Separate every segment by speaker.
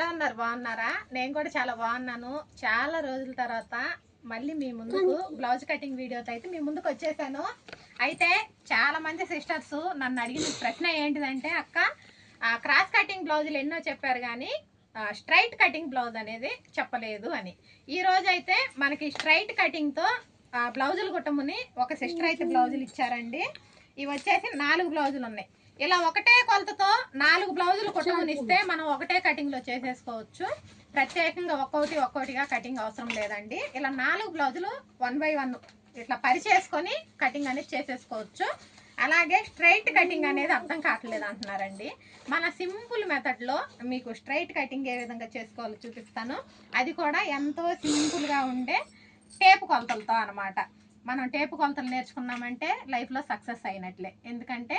Speaker 1: ఎలా ఉన్నారు? బాగున్నారా? నేను కూడా చాలా బాగున్నాను. చాలా రోజుల తర్వాత మళ్ళీ మీ ముందుకు బ్లౌజ్ కటింగ్ వీడియోతో అయితే మీ ముందుకు వచ్చేసాను. అయితే చాలా మంది సిస్టర్స్ నన్ను అడిగిన ప్రశ్న ఏంటిదంటే అక్క ఆ, క్రాస్ కటింగ్ బ్లౌజులు ఎన్నో చెప్పారు కానీ స్ట్రైట్ కటింగ్ బ్లౌజ్ అనేది చెప్పలేదు అని. ఈ రోజు అయితే మనకి స్ట్రైట్ కటింగ్తో బ్లౌజులు కుట్టముని ఒక సిస్టర్ అయితే బ్లౌజులు ఇచ్చారండి. ఇవి వచ్చేసి నాలుగు బ్లౌజులు ఉన్నాయి. ఇలా ఒకటే కొలతతో నాలుగు బ్లౌజులు కుట్టమని ఇస్తే మనం ఒకటే కటింగ్లో చేసేసుకోవచ్చు. ప్రత్యేకంగా ఒక్కొక్కటి ఒక్కొక్కటిగా కటింగ్ అవసరం లేదండి. ఇలా నాలుగు బ్లౌజులు వన్ బై వన్ ఇట్లా పరిచేసుకొని కటింగ్ అనేది చేసేసుకోవచ్చు. అలాగే స్ట్రైట్ కటింగ్ అనేది అర్థం కావట్లేదు అంటున్నారండి. మన సింపుల్ మెథడ్లో మీకు స్ట్రైట్ కటింగ్ ఏ విధంగా చేసుకోవాలో చూపిస్తాను. అది కూడా ఎంతో సింపుల్గా ఉండే టేపు కొలతలతో అన్నమాట. మనం టేపు కొలతలు నేర్చుకున్నామంటే లైఫ్లో సక్సెస్ అయినట్లే. ఎందుకంటే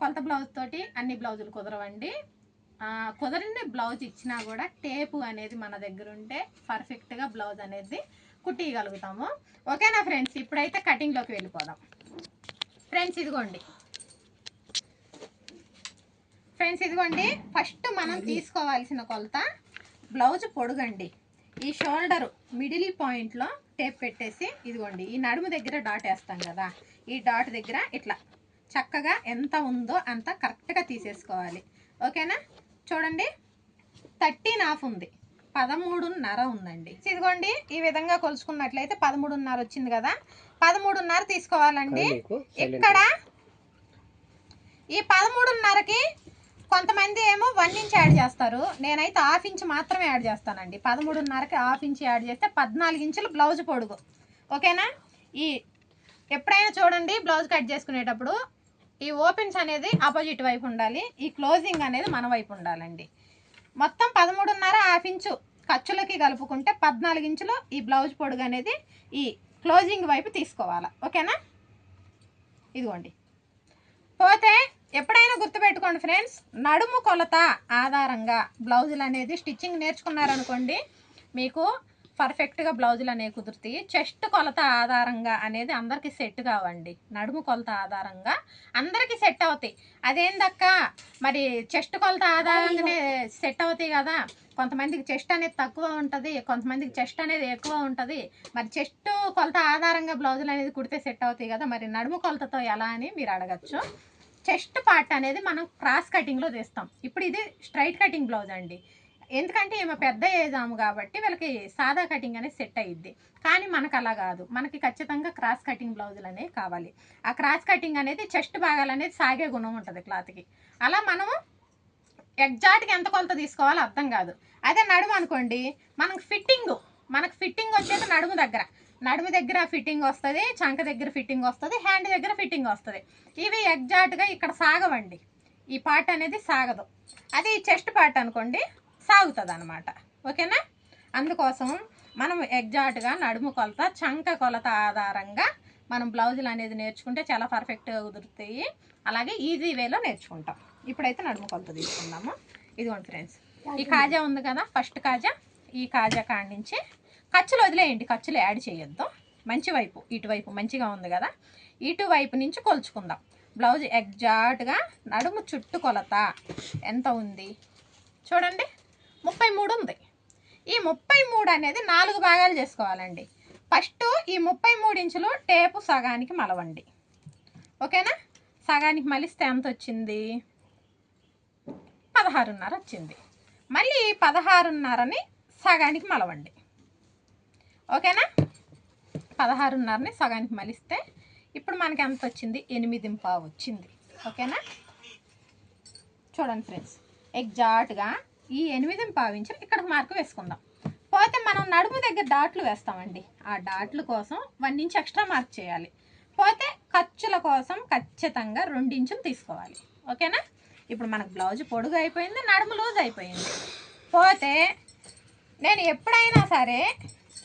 Speaker 1: కొలత బ్లౌజ్ తోటి అన్ని బ్లౌజులు కుదరవండి. ఆ, కుదరని బ్లౌజ్ ఇచ్చినా కూడా టేపు అనేది మన దగ్గర ఉంటే పర్ఫెక్ట్గా బ్లౌజ్ అనేది కుట్టియగలుగుతాము. ఓకేనా ఫ్రెండ్స్ ఇప్పుడైతే కటింగ్లోకి వెళ్ళిపోదాం. ఫ్రెండ్స్ ఇదిగోండి. ఫ్రెండ్స్ ఇదిగోండి. ఫస్ట్ మనం తీసుకోవాల్సిన కొలత బ్లౌజ్ పొడుగండి. ఈ షోల్డర్ మిడిల్ పాయింట్లో టేప్ పెట్టేసి ఇదిగోండి ఈ నడుము దగ్గర డాట్ వేస్తాం కదా ఈ డాట్ దగ్గర ఇట్లా. చక్కగా ఎంత ఉందో అంత కరెక్ట్గా తీసేసుకోవాలి. ఓకేనా? చూడండి. థర్టీన్ హాఫ్ ఉంది. పదమూడున్నర ఉందండి. ఇదిగోండి ఈ విధంగా కొలుచుకున్నట్లయితే పదమూడున్నర వచ్చింది కదా. పదమూడున్నర తీసుకోవాలండి. ఇక్కడ ఈ పదమూడున్నరకి కొంతమంది ఏమో వన్ ఇంచ్ యాడ్ చేస్తారు. నేనైతే హాఫ్ ఇంచ్ మాత్రమే యాడ్ చేస్తానండి. పదమూడున్నరకి హాఫ్ ఇంచ్ యాడ్ చేస్తే పద్నాలుగు ఇంచులు బ్లౌజ్ పొడుగు. ఓకేనా? ఈ ఎప్పుడైనా చూడండి బ్లౌజ్ కట్ చేసుకునేటప్పుడు ఈ ఓపెన్స్ అనేది ఆపోజిట్ వైపు ఉండాలి. ఈ క్లోజింగ్ అనేది మన వైపు ఉండాలండి. మొత్తం పదమూడున్నర హాఫ్ ఇంచు ఖర్చులకి కలుపుకుంటే పద్నాలుగు ఇంచులు ఈ బ్లౌజ్ పొడుగు అనేది ఈ క్లోజింగ్ వైపు తీసుకోవాలి. ఓకేనా? ఇదిగోండి. పోతే ఎప్పుడైనా గుర్తుపెట్టుకోండి ఫ్రెండ్స్ నడుము కొలత ఆధారంగా బ్లౌజులు అనేది స్టిచ్చింగ్ నేర్చుకున్నారనుకోండి మీకు పర్ఫెక్ట్గా బ్లౌజులు అనేవి కుదురుతాయి. చెస్ట్ కొలత ఆధారంగా అనేది అందరికీ సెట్ కావండి. నడుము కొలత ఆధారంగా అందరికీ సెట్ అవుతాయి. అదేందక్క? మరి చెస్ట్ కొలత ఆధారంగానే సెట్ అవుతాయి కదా. కొంతమందికి చెస్ట్ అనేది తక్కువ ఉంటుంది కొంతమందికి చెస్ట్ అనేది ఎక్కువ ఉంటుంది. మరి చెస్ట్ కొలత ఆధారంగా బ్లౌజులు అనేది కుడితే సెట్ అవుతాయి కదా. మరి నడుము కొలతతో ఎలా అని మీరు అడగచ్చు. చెస్ట్ పార్ట్ అనేది మనం క్రాస్ కటింగ్లో తీస్తాం. ఇప్పుడు ఇది స్ట్రైట్ కటింగ్ బ్లౌజ్ అండి. ఎందుకంటే ఈమె పెద్ద ఏజ్ ఆమె కాబట్టి వీళ్ళకి సాదా కటింగ్ అనేది సెట్ అయ్యిద్ది కానీ మనకు అలా కాదు. మనకి ఖచ్చితంగా క్రాస్ కటింగ్ బ్లౌజులు అనేవి కావాలి. ఆ క్రాస్ కటింగ్ అనేది చెస్ట్ భాగాలు అనేది సాగే గుణం ఉంటుంది క్లాత్కి. అలా మనము ఎగ్జాక్ట్గా ఎంత కొలత తీసుకోవాలో అర్థం కాదు. అదే నడుము అనుకోండి మనకు ఫిట్టింగ్ మనకు ఫిట్టింగ్ వచ్చేది నడుము దగ్గర. నడుము దగ్గర ఫిట్టింగ్ వస్తుంది చంక దగ్గర ఫిట్టింగ్ వస్తుంది హ్యాండ్ దగ్గర ఫిట్టింగ్ వస్తుంది. ఇవి ఎగ్జాక్ట్గా ఇక్కడ సాగవండి. ఈ పార్ట్ అనేది సాగదు. అది చెస్ట్ పార్ట్ అనుకోండి సాగుతుంది అనమాట ఓకేనా? అందుకోసం మనం ఎగ్జాక్ట్గా నడుము కొలత చంక కొలత ఆధారంగా మనం బ్లౌజులు అనేది నేర్చుకుంటే చాలా పర్ఫెక్ట్గా కుదురుతాయి. అలాగే ఈజీ వేలో నేర్చుకుంటాం. ఇప్పుడైతే నడుము కొలత తీసుకుందాము. ఇదిగోండి ఫ్రెండ్స్ ఈ కాజా ఉంది కదా ఫస్ట్ కాజా. ఈ కాజా కాడి నుంచి ఖర్చులు వదిలేయండి ఖర్చులు యాడ్ చేయొద్దు. మంచి వైపు ఇటువైపు మంచిగా ఉంది కదా. ఇటువైపు నుంచి కొలుచుకుందాం. బ్లౌజ్ ఎగ్జాక్ట్గా నడుము చుట్టు కొలత ఎంత ఉంది? చూడండి. ముప్పై మూడు ఉంది. ఈ ముప్పై మూడు అనేది నాలుగు భాగాలు చేసుకోవాలండి. ఫస్ట్ ఈ ముప్పై మూడు ఇంచులు టేపు సగానికి మలవండి. ఓకేనా? సగానికి మలిస్తే ఎంత వచ్చింది పదహారున్నర వచ్చింది మళ్ళీ ఈ పదహారున్నరని సగానికి మలవండి. ఓకేనా? పదహారున్నరని సగానికి మలిస్తే ఇప్పుడు మనకి ఎంత వచ్చింది ఎనిమిది పావు వచ్చింది ఓకేనా? చూడండి ఫ్రెండ్స్. ఎగ్జాక్ట్గా ఈ ఎనిమిదిని పావించు ఇక్కడ మార్కు వేసుకుందాం. పోతే మనం నడుము దగ్గర డాట్లు వేస్తామండి. ఆ డాట్ల కోసం వన్ ఇంచ్ ఎక్స్ట్రా మార్క్ చేయాలి. పోతే ఖర్చుల కోసం ఖచ్చితంగా రెండించులు తీసుకోవాలి. ఓకేనా? ఇప్పుడు మనకు బ్లౌజ్ పొడుగు అయిపోయింది నడుము లూజ్ అయిపోయింది. పోతే నేను ఎప్పుడైనా సరే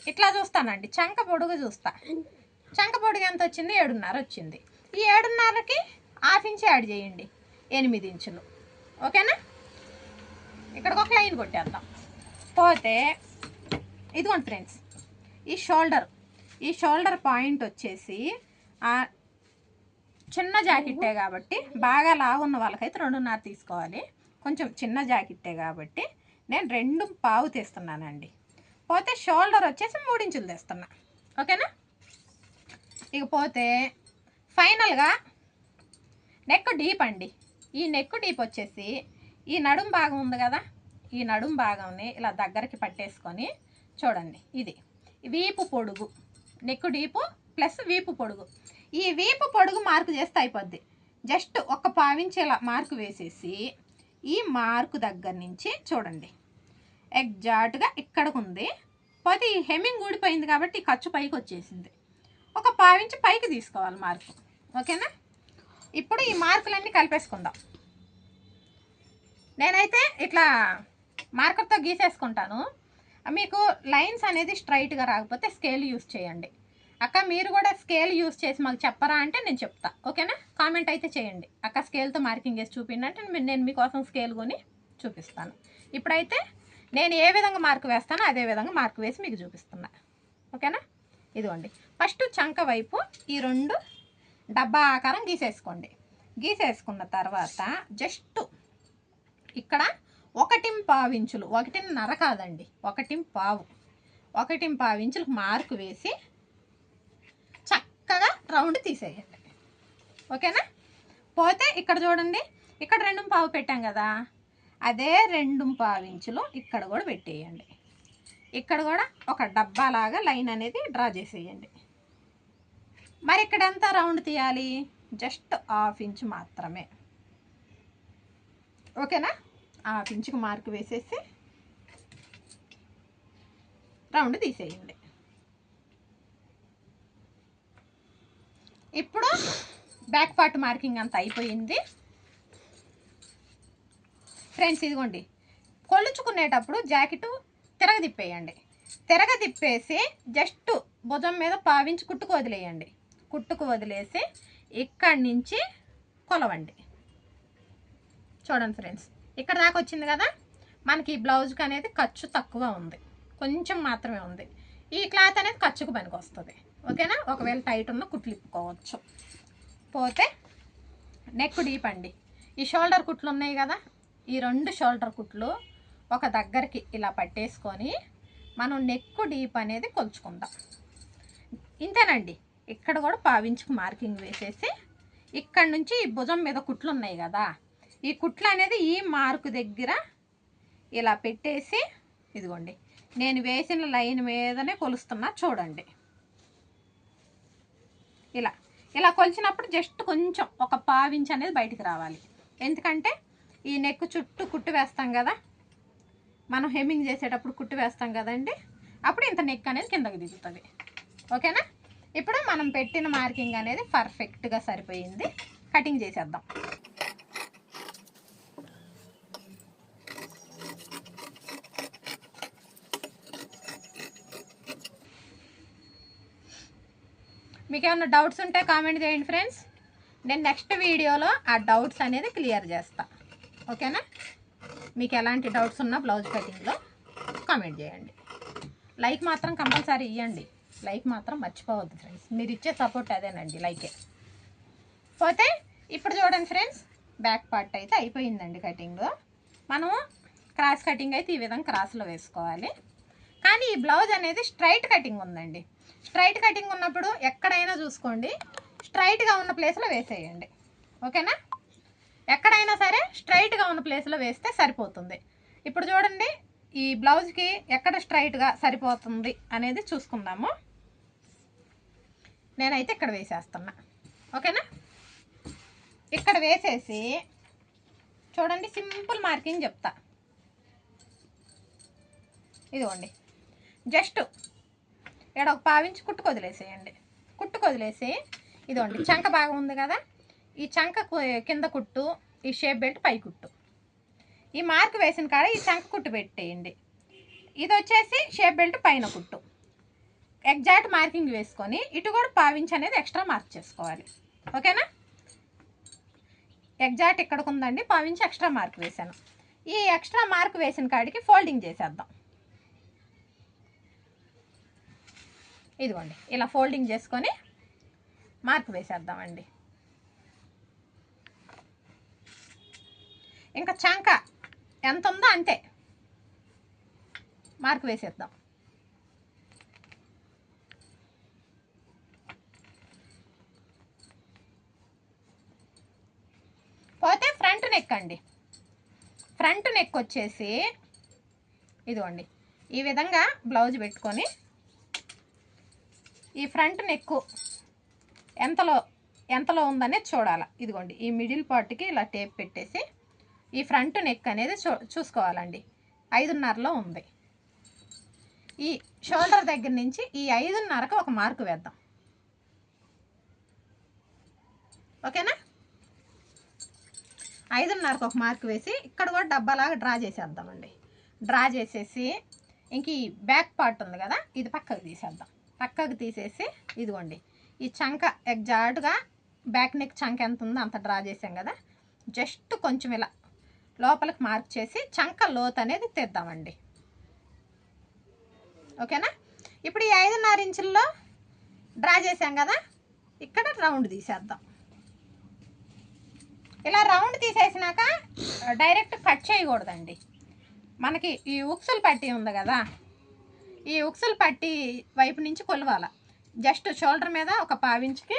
Speaker 1: ఇట్లా చూస్తానండి. చంక పొడుగు చూస్తా. చంక పొడుగు ఎంత వచ్చింది? ఏడున్నర వచ్చింది. ఈ ఏడున్నరకి హాఫ్ ఇంచ్ యాడ్ చేయండి. ఎనిమిది ఇంచులు. ఓకేనా? ఇక్కడికి ఒక లైన్ కొట్టేద్దాం. పోతే ఇదిగోండి ఫ్రెండ్స్ ఈ షోల్డర్ ఈ షోల్డర్ పాయింట్ వచ్చేసి చిన్న జాకెట్టే కాబట్టి బాగా లావున్న వాళ్ళకైతే రెండున్నర తీసుకోవాలి. కొంచెం చిన్న జాకెట్టే కాబట్టి నేను రెండు పావు తీస్తున్నానండి. పోతే షోల్డర్ వచ్చేసి మూడించులు తీస్తున్నా. ఓకేనా? ఇక పోతే ఫైనల్గా నెక్ డీప్ అండి. ఈ నెక్ డీప్ వచ్చేసి ఈ నడుం భాగం ఉంది కదా? ఈ నడుం భాగంని ఇలా దగ్గరికి పట్టేసుకొని చూడండి ఇది వీపు పొడుగు నెక్కు డీపు ప్లస్ వీపు పొడుగు. ఈ వీపు పొడుగు మార్కు చేస్తే అయిపోద్ది. జస్ట్ ఒక పావించేలా మార్కు వేసేసి ఈ మార్కు దగ్గర నుంచి చూడండి. ఎగ్జాక్ట్గా ఇక్కడికి ఉంది. పోతే ఈ హెమ్మింగ్ ఊడిపోయింది కాబట్టి ఖర్చు పైకి వచ్చేసింది. ఒక పావించి పైకి తీసుకోవాలి మార్కు. ఓకేనా? ఇప్పుడు ఈ మార్కులన్నీ కలిపేసుకుందాం. నేనైతే ఇట్లా మార్కర్తో గీసేసుకుంటాను. మీకు లైన్స్ అనేది స్ట్రైట్గా రాకపోతే స్కేల్ యూస్ చేయండి. అక్క మీరు కూడా స్కేల్ యూస్ చేసి మాకు చెప్పరా అంటే నేను చెప్తా. ఓకేనా? కామెంట్ అయితే చేయండి. అక్క స్కేల్తో మార్కింగ్ వేసి చూపిండి అంటే నేను మీకోసం స్కేల్ కొని చూపిస్తాను. ఇప్పుడైతే నేను ఏ విధంగా మార్కు వేస్తానో అదే విధంగా మార్కు వేసి మీకు చూపిస్తున్నా. ఓకేనా? ఇదిగోండి. ఫస్ట్ చంక వైపు ఈ రెండు డబ్బా ఆకారం గీసేసుకోండి. గీసేసుకున్న తర్వాత జస్ట్ ఇక్కడ ఒకటిం పావు ఇంచులు ఒకటిన్నర కాదండి. ఒకటిం పావు. ఒకటిం పావు ఇంచులకు మార్కు వేసి చక్కగా రౌండ్ తీసేయండి. ఓకేనా? పోతే ఇక్కడ చూడండి. ఇక్కడ రెండు పావు పెట్టాం కదా. అదే రెండు పావు ఇంచులు ఇక్కడ కూడా పెట్టేయండి. ఇక్కడ కూడా ఒక డబ్బాలాగా లైన్ అనేది డ్రా చేసేయండి. మరి ఇక్కడ ఎంత రౌండ్ తీయాలి? జస్ట్ హాఫ్ ఇంచ్ మాత్రమే. ఓకేనా? ఆ ఇంచుకు మార్క్ వేసేసి రౌండ్ తీసేయండి. ఇప్పుడు బ్యాక్ పార్ట్ మార్కింగ్ అంతా అయిపోయింది. ఫ్రెండ్స్ ఇదిగోండి. కొలుచుకునేటప్పుడు జాకెట్ తిరగదిప్పేయండి తిరగదిప్పేసి జస్ట్ భుజం మీద పావించి కుట్టుకు వదిలేయండి. కుట్టుకు వదిలేసి ఇక్కడి నుంచి కొలవండి. చూడండి ఫ్రెండ్స్ ఇక్కడ దాకా వచ్చింది కదా? మనకి ఈ బ్లౌజ్కి అనేది ఖర్చు తక్కువ ఉంది. కొంచెం మాత్రమే ఉంది. ఈ క్లాత్ అనేది ఖర్చుకు పనికి వస్తుంది. ఓకేనా ఒకవేళ టైట్ ఉన్న కుట్లు ఇప్పుకోవచ్చు. పోతే నెక్ డీప్ అండి. ఈ షోల్డర్ కుట్లు ఉన్నాయి కదా? ఈ రెండు షోల్డర్ కుట్లు ఒక దగ్గరికి ఇలా పట్టేసుకొని మనం నెక్ డీప్ అనేది కొలుచుకుందాం. ఇంతేనండి. ఇక్కడ కూడా పావించుకు మార్కింగ్ వేసేసి ఇక్కడ నుంచి ఈ భుజం మీద కుట్లు ఉన్నాయి కదా? ఈ కుట్లు అనేది ఈ మార్కు దగ్గర ఇలా పెట్టేసి ఇదిగోండి. నేను వేసిన లైన్ మీదనే కొలుస్తున్నా చూడండి. ఇలా ఇలా కొలిచినప్పుడు జస్ట్ కొంచెం ఒక పావించి అనేది బయటికి రావాలి. ఎందుకంటే ఈ నెక్ చుట్టూ కుట్టు వేస్తాం కదా మనం హెమ్మింగ్ చేసేటప్పుడు కుట్టు వేస్తాం కదండి అప్పుడు ఇంత నెక్ అనేది కిందకి దిగుతుంది. ఓకేనా? ఇప్పుడు మనం పెట్టిన మార్కింగ్ అనేది పర్ఫెక్ట్గా సరిపోయింది. కటింగ్ చేసేద్దాం. మీకు ఏమైనా డౌట్స్ ఉంటే కామెంట్ చేయండి ఫ్రెండ్స్ నేను నెక్స్ట్ వీడియోలో ఆ డౌట్స్ అనేది క్లియర్ చేస్తా. ఓకేనా? మీకు ఎలాంటి డౌట్స్ ఉన్నా బ్లౌజ్ కటింగ్లో కామెంట్ చేయండి. లైక్ మాత్రం కంపల్సరీ ఇవ్వండి లైక్ మాత్రం మర్చిపోవద్దు ఫ్రెండ్స్ మీరు ఇచ్చే సపోర్ట్ అదేనండి లైకే పోతే ఇప్పుడు చూడండి ఫ్రెండ్స్ బ్యాక్ పార్ట్ అయితే అయిపోయిందండి కటింగ్ మనము క్రాస్ కటింగ్ అయితే ఈ విధంగా క్రాస్లో వేసుకోవాలి. కానీ ఈ బ్లౌజ్ అనేది స్ట్రైట్ కటింగ్ ఉందండి. స్ట్రైట్ కటింగ్ ఉన్నప్పుడు ఎక్కడైనా చూసుకోండి. స్ట్రైట్గా ఉన్న ప్లేస్లో వేసేయండి. ఓకేనా? ఎక్కడైనా సరే స్ట్రైట్గా ఉన్న ప్లేస్లో వేస్తే సరిపోతుంది. ఇప్పుడు చూడండి ఈ బ్లౌజ్కి ఎక్కడ స్ట్రైట్గా సరిపోతుంది అనేది చూసుకుందాము. నేనైతే ఇక్కడ వేసేస్తున్నా. ఓకేనా? ఇక్కడ వేసేసి చూడండి సింపుల్ మార్కింగ్ చెప్తా. ఇదిగోండి. జస్ట్ ఇక్కడ ఒక పావించి కుట్టుకు వదిలేసేయండి. కుట్టుకు వదిలేసి ఇదిగోండి చంక భాగం ఉంది కదా ఈ చంక కింద కుట్టు ఈ షేప్ బెల్ట్ పై కుట్టు. ఈ మార్క్ వేసిన కాడ ఈ చంక కుట్టు పెట్టేయండి. ఇది వచ్చేసి షేప్ బెల్ట్ పైన కుట్టు. ఎగ్జాక్ట్ మార్కింగ్ వేసుకొని ఇటు కూడా పావించి అనేది ఎక్స్ట్రా మార్క్ చేసుకోవాలి. ఓకేనా? ఎగ్జాక్ట్ ఇక్కడికి ఉందండి పావించి ఎక్స్ట్రా మార్క్ వేసాను ఈ ఎక్స్ట్రా మార్క్ వేసిన కాడికి ఫోల్డింగ్ చేసేద్దాం. ఇదిగోండి ఇలా ఫోల్డింగ్ చేసుకొని మార్క్ వేసేద్దామండి. ఇంకా చంక ఎంత ఉందో అంతే. మార్క్ వేసేద్దాం. పోతే ఫ్రంట్ నెక్ అండి. ఫ్రంట్ నెక్ వచ్చేసి ఇదిగోండి ఈ విధంగా బ్లౌజ్ పెట్టుకొని ఈ ఫ్రంట్ నెక్ ఎంతలో ఎంతలో ఉందనేది చూడాలి. ఇదిగోండి ఈ మిడిల్ పార్ట్కి ఇలా టేప్ పెట్టేసి ఈ ఫ్రంట్ నెక్ అనేది చూ చూసుకోవాలండి. ఐదున్నరలో ఉంది. ఈ షోల్డర్ దగ్గర నుంచి ఈ ఐదున్నరకు ఒక మార్కు వేద్దాం. ఓకేనా? ఐదున్నరకు ఒక మార్క్ వేసి ఇక్కడ కూడా డబ్బాలాగా డ్రా చేసేద్దామండి. డ్రా చేసేసి ఇంక ఈ బ్యాక్ పార్ట్ ఉంది కదా ఇది పక్కకు తీసేద్దాం. పక్కకు తీసేసి ఇదిగోండి. ఈ చంక ఎగ్జాక్ట్గా బ్యాక్ నెక్ చంక ఎంత ఉందో అంత డ్రా చేసాం కదా. జస్ట్ కొంచెం ఇలా లోపలికి మార్క్ చేసి చంక లోత్ అనేది తెద్దామండి. ఓకేనా? ఇప్పుడు ఈ ఐదున్నర ఇంచుల్లో డ్రా చేసాం కదా. ఇక్కడ రౌండ్ తీసేద్దాం. ఇలా రౌండ్ తీసేసినాక డైరెక్ట్ కట్ చేయకూడదండి. మనకి ఈ ఉక్సులు పట్టి ఉంది కదా. ఈ ఉక్సులు పట్టి వైపు నుంచి కొలవాల. జస్ట్ షోల్డర్ మీద ఒక పావించుకి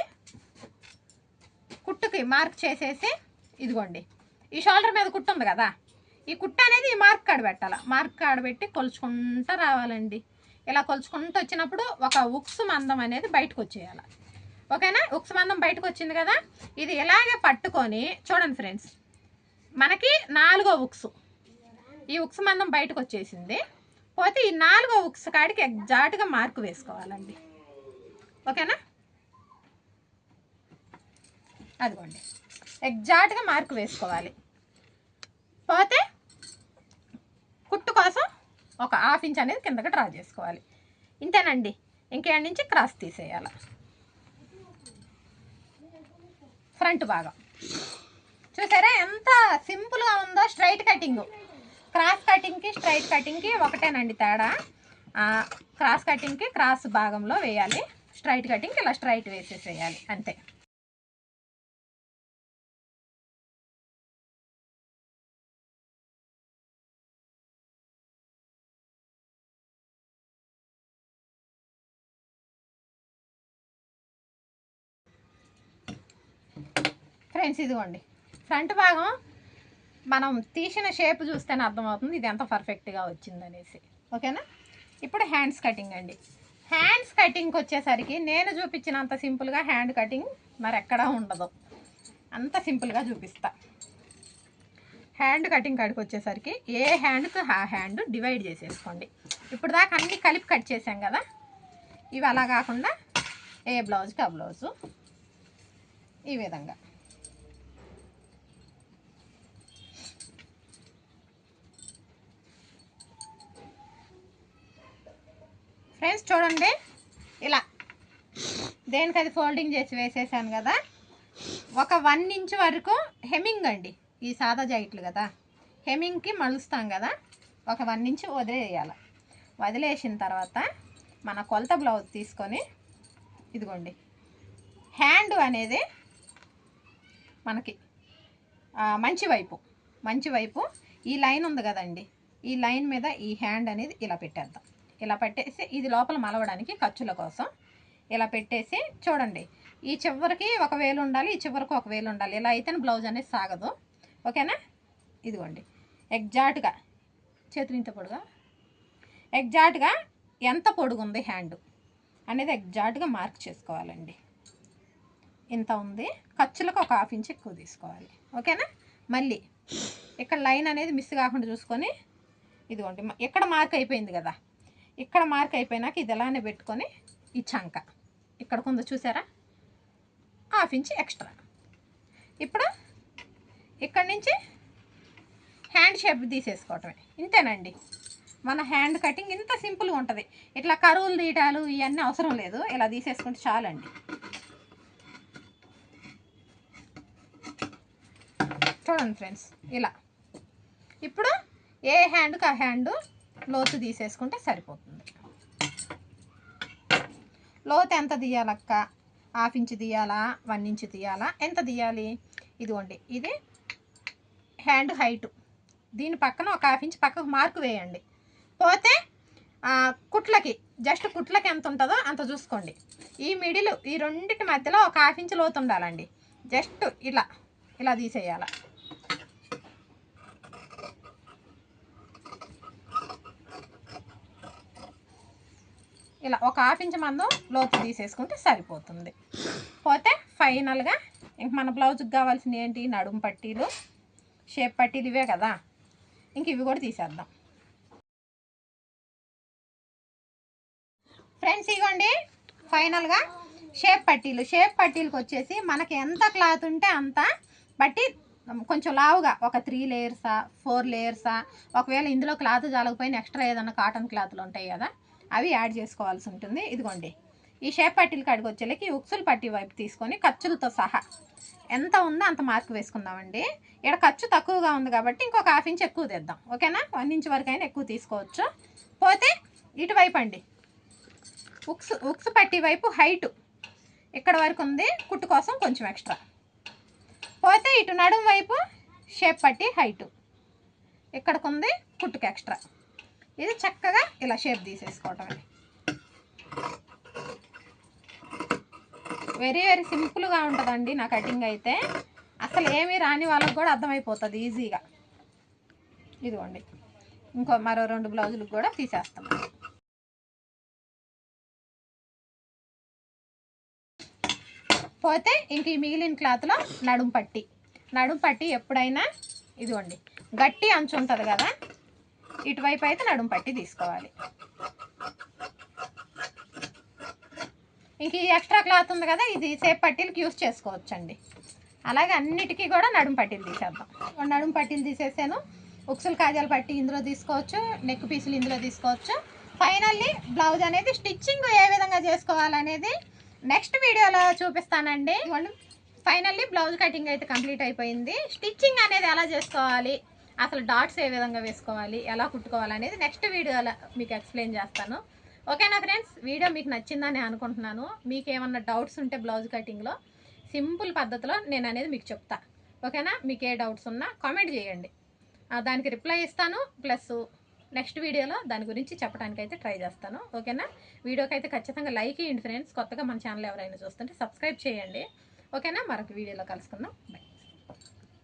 Speaker 1: కుట్టుకి మార్క్ చేసేసి ఇదిగోండి. ఈ షోల్డర్ మీద కుట్టు ఉంది కదా? ఈ కుట్ట అనేది ఈ మార్క్ కాడ పెట్టాలి. మార్క్ కాడ పెట్టి కొలుచుకుంటూ రావాలండి. ఇలా కొలుచుకుంటూ వచ్చినప్పుడు ఒక ఉక్స్ మందం అనేది బయటకు వచ్చేయాలి. ఓకేనా? ఉక్స్ మందం బయటకు వచ్చింది కదా? ఇది ఇలాగే పట్టుకొని చూడండి ఫ్రెండ్స్. మనకి నాలుగో ఉక్సు. ఈ ఉక్స్ మందం బయటకు వచ్చేసింది. పోతే ఈ నాలుగో ఉక్స్ కాడికి ఎగ్జాక్ట్గా మార్క్ వేసుకోవాలండి. ఓకేనా? అదిగోండి. ఎగ్జాక్ట్గా మార్క్ వేసుకోవాలి. పోతే కుట్టు కోసం ఒక హాఫ్ ఇంచ్ అనేది కిందకి డ్రా చేసుకోవాలి. ఇంతేనండి. ఇంకేడి నుంచి క్రాస్ తీసేయాలి. ఫ్రంట్ భాగం. చూసారా ఎంత సింపుల్గా ఉందో స్ట్రైట్ కటింగు. క్రాస్ కటింగ్కి స్ట్రైట్ కటింగ్కి ఒకటేనండి తేడా. క్రాస్ కటింగ్కి క్రాస్ భాగంలో వేయాలి. స్ట్రైట్ కటింగ్కి ఇలా స్ట్రైట్ వేసేసేయాలి. అంతే. ఫ్రెండ్స్ ఇదిగోండి. ఫ్రంట్ భాగం మనం తీసిన షేప్ చూస్తేనే అర్థమవుతుంది ఇది ఎంత పర్ఫెక్ట్గా వచ్చిందనేసి. ఓకేనా? ఇప్పుడు హ్యాండ్స్ కటింగ్ అండి. హ్యాండ్స్ కటింగ్కి వచ్చేసరికి నేను చూపించినంత సింపుల్గా హ్యాండ్ కటింగ్ మరి ఎక్కడా ఉండదు. అంత సింపుల్గా చూపిస్తా. హ్యాండ్ కటింగ్ కాడికి వచ్చేసరికి ఏ హ్యాండ్కి ఆ హ్యాండ్ డివైడ్ చేసేసుకోండి. ఇప్పుడు దాకా అన్నీ కలిపి కట్ చేసాం కదా? ఇవి అలా కాకుండా ఏ బ్లౌజ్కి ఆ బ్లౌజు ఈ విధంగా. ఫ్రెండ్స్ చూడండి. ఇలా. దేనికి అది ఫోల్డింగ్ చేసి వేసేసాను కదా? ఒక వన్ ఇంచ్ వరకు హెమింగ్ అండి. ఈ సాదా జాకెట్లు కదా. హెమింగ్కి మలుస్తాం కదా. ఒక వన్ ఇంచ్ వదిలేయాలి. వదిలేసిన తర్వాత మన కొలత బ్లౌజ్ తీసుకొని ఇదిగోండి. హ్యాండ్ అనేది మనకి మంచి వైపు మంచి వైపు ఈ లైన్ ఉంది కదండి. ఈ లైన్ మీద ఈ హ్యాండ్ అనేది ఇలా పెట్టేద్దాం. ఇలా పెట్టేసి ఇది లోపల మలవడానికి ఖర్చుల కోసం ఇలా పెట్టేసి చూడండి. ఈ చివరికి ఒక వేలు ఉండాలి ఈ చివరికి ఒక వేలు ఉండాలి. ఇలా అయితేనే బ్లౌజ్ అనేది సాగదు. ఓకేనా? ఇదిగోండి. ఎగ్జాక్ట్గా చేతులు ఇంత పొడుగా? ఎగ్జాక్ట్గా ఎంత పొడుగు ఉంది హ్యాండ్ అనేది ఎగ్జాక్ట్గా మార్క్ చేసుకోవాలండి. ఇంత ఉంది. ఖర్చులకు ఒక హాఫ్ ఇంచ్ ఎక్కువ తీసుకోవాలి. ఓకేనా? మళ్ళీ ఇక్కడ లైన్ అనేది మిస్ కాకుండా చూసుకొని ఇదిగోండి. మ- మార్క్ అయిపోయింది కదా. ఇక్కడ మార్క్ అయిపోయినాక ఇది ఎలానే పెట్టుకొని ఈ చంక. ఇక్కడ కొంత చూసారా? Half inch extra. ఇప్పుడు ఇక్కడ నుంచి హ్యాండ్ షేప్ తీసేసుకోవటమే. ఇంతేనండి. మన హ్యాండ్ కటింగ్ ఇంత సింపుల్గా ఉంటుంది. ఇట్లా కరువులు తీయటాలు ఇవన్నీ అవసరం లేదు. ఇలా తీసేసుకుంటే చాలండి. చూడండి ఫ్రెండ్స్ ఇలా. ఇప్పుడు ఏ హ్యాండ్కి ఆ హ్యాండు లోతు తీసేసుకుంటే సరిపోతుంది. లోతు ఎంత తీయాలక్క? హాఫ్ ఇంచ్ తీయాలా? వన్ ఇంచ్ తీయాలా? ఎంత తీయాలి? ఇదిగోండి ఇది హ్యాండ్ హైటు. దీని పక్కన ఒక హాఫ్ ఇంచ్ పక్కకు మార్కు వేయండి. పోతే కుట్లకి జస్ట్ కుట్లకి ఎంత ఉంటుందో అంత చూసుకోండి. ఈ మిడిల్ ఈ రెండింటి మధ్యలో ఒక హాఫ్ ఇంచ్ లోతు ఉండాలండి. జస్ట్ ఇలా ఇలా తీసేయాలి. ఇలా ఒక హాఫ్ ఇంచ్ మందం లోతు తీసేసుకుంటే సరిపోతుంది. పోతే ఫైనల్గా ఇంక మన బ్లౌజ్కి కావాల్సింది ఏంటి? నడుము పట్టీలు షేప్ పట్టీలు ఇవే కదా. ఇంక ఇవి కూడా తీసేద్దాం. ఫ్రెండ్స్ ఇవ్వండి ఫైనల్గా షేప్ పట్టీలు. షేప్ పట్టీలకు వచ్చేసి మనకి ఎంత క్లాత్ ఉంటే అంత బట్టి కొంచెం లావుగా ఒక త్రీ లేయర్సా ఫోర్ లేయర్సా ఒకవేళ ఇందులో క్లాత్ జాలకపోయిన ఎక్స్ట్రా ఏదైనా కాటన్ క్లాత్లు ఉంటాయి కదా. అవి యాడ్ చేసుకోవాల్సి ఉంటుంది. ఇదిగోండి. ఈ షేప్ పట్టీలు కాడికి వచ్చేలకి ఉక్సులు పట్టీ వైపు తీసుకొని ఖర్చులతో సహా ఎంత ఉందో అంత మార్క్ వేసుకుందామండి. ఇక్కడ ఖర్చు తక్కువగా ఉంది కాబట్టి ఇంకొక హాఫ్ ఇంచ్ ఎక్కువ తెద్దాం. ఓకేనా? వన్ ఇంచ్ వరకు అయినా ఎక్కువ తీసుకోవచ్చు. పోతే ఇటువైపు అండి. ఉక్స్ ఉక్స్ పట్టి వైపు హైటు ఇక్కడ వరకు ఉంది. కుట్టు కోసం కొంచెం ఎక్స్ట్రా. పోతే ఇటు నడుము వైపు షేప్ పట్టి హైటు. ఇక్కడికి ఉంది కుట్టుకు ఎక్స్ట్రా. ఇది చక్కగా ఇలా షేప్ తీసేసుకోవటమే వెరీ వెరీ సింపుల్గా ఉంటుందండి నా కటింగ్ అయితే. అసలు ఏమీ రాని వాళ్ళకి కూడా అర్థమైపోతుంది ఈజీగా. ఇదిగోండి. ఇంకో మరో రెండు బ్లౌజులకు కూడా తీసేస్తాం. పోతే ఇంక ఈ మిగిలిన క్లాత్లో నడుం పట్టి. నడుం పట్టి ఎప్పుడైనా ఇదిగోండి. గట్టి అంచు ఉంటుంది కదా? ఇటువైపు అయితే నడుం పట్టి తీసుకోవాలి. ఇంక ఈ ఎక్స్ట్రా క్లాత్ ఉంది కదా ఇది సేప్ పట్టీలకి యూస్ చేసుకోవచ్చండి. అలాగే అన్నిటికీ కూడా నడుం పట్టీలు తీసేద్దాం. నడుం పట్టీలు తీసేసాను. ఉక్సులు కాజాల పట్టి ఇందులో తీసుకోవచ్చు నెక్ పీసులు ఇందులో తీసుకోవచ్చు. ఫైనల్లీ బ్లౌజ్ అనేది స్టిచ్చింగ్ ఏ విధంగా చేసుకోవాలనేది నెక్స్ట్ వీడియోలో చూపిస్తానండి. ఫైనల్లీ బ్లౌజ్ కటింగ్ అయితే కంప్లీట్ అయిపోయింది. స్టిచ్చింగ్ అనేది ఎలా చేసుకోవాలి? అసలు డాట్స్ ఏ విధంగా వేసుకోవాలి ఎలా కుట్టుకోవాలి అనేది నెక్స్ట్ వీడియోలో మీకు ఎక్స్ప్లెయిన్ చేస్తాను. ఓకేనా ఫ్రెండ్స్ వీడియో మీకు నచ్చిందని అనుకుంటున్నాను. మీకు ఏమన్నా డౌట్స్ ఉంటే బ్లౌజ్ కటింగ్లో సింపుల్ పద్ధతిలో నేను అనేది మీకు చెప్తా. ఓకేనా? మీకు ఏ డౌట్స్ ఉన్నా కామెంట్ చేయండి. దానికి రిప్లై ఇస్తాను. ప్లస్ నెక్స్ట్ వీడియోలో దాని గురించి చెప్పడానికి అయితే ట్రై చేస్తాను. ఓకేనా? వీడియోకి అయితే ఖచ్చితంగా లైక్ ఇవ్వండి ఫ్రెండ్స్ కొత్తగా మన ఛానల్ ఎవరైనా చూస్తుంటే సబ్స్క్రైబ్ చేయండి. ఓకేనా? మరొక వీడియోలో కలుసుకుందాం. బై